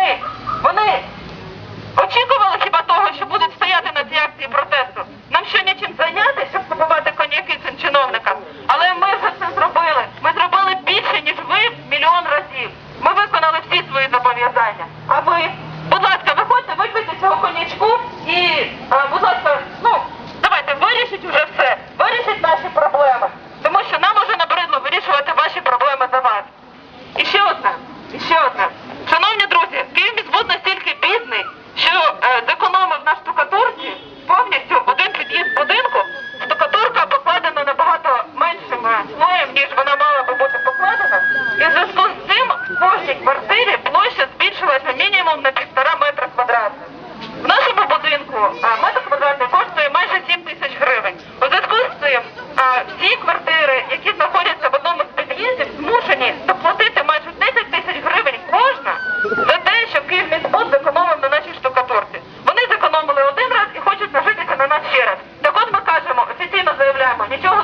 вони, вони очікували хіба того, що будуть стояти на цій акції протесту. Нам ще нічим зайняти, щоб купувати коньяки цим чиновникам. Але ми вже це зробили. Ми зробили більше, ніж ви мільйон разів. Ми виконали всі свої зобов'язання. А ви, будь ласка, виходьте, випийте цього конячку і, будь ласка. нашій квартирі площа збільшилася мінімум на півтора метра квадратних. В нашому будинку метр квадратний коштує майже 7 тисяч гривень. У зв'язку з цим всі квартири, які знаходяться в одному з під'їздів, змушені доплатити майже 10 тисяч гривень кожна за те, що Київміськбуд зекономив на нашій штукатурці. Вони зекономили один раз і хочуть нажитися на нас ще раз. Так от ми кажемо, офіційно заявляємо, нічого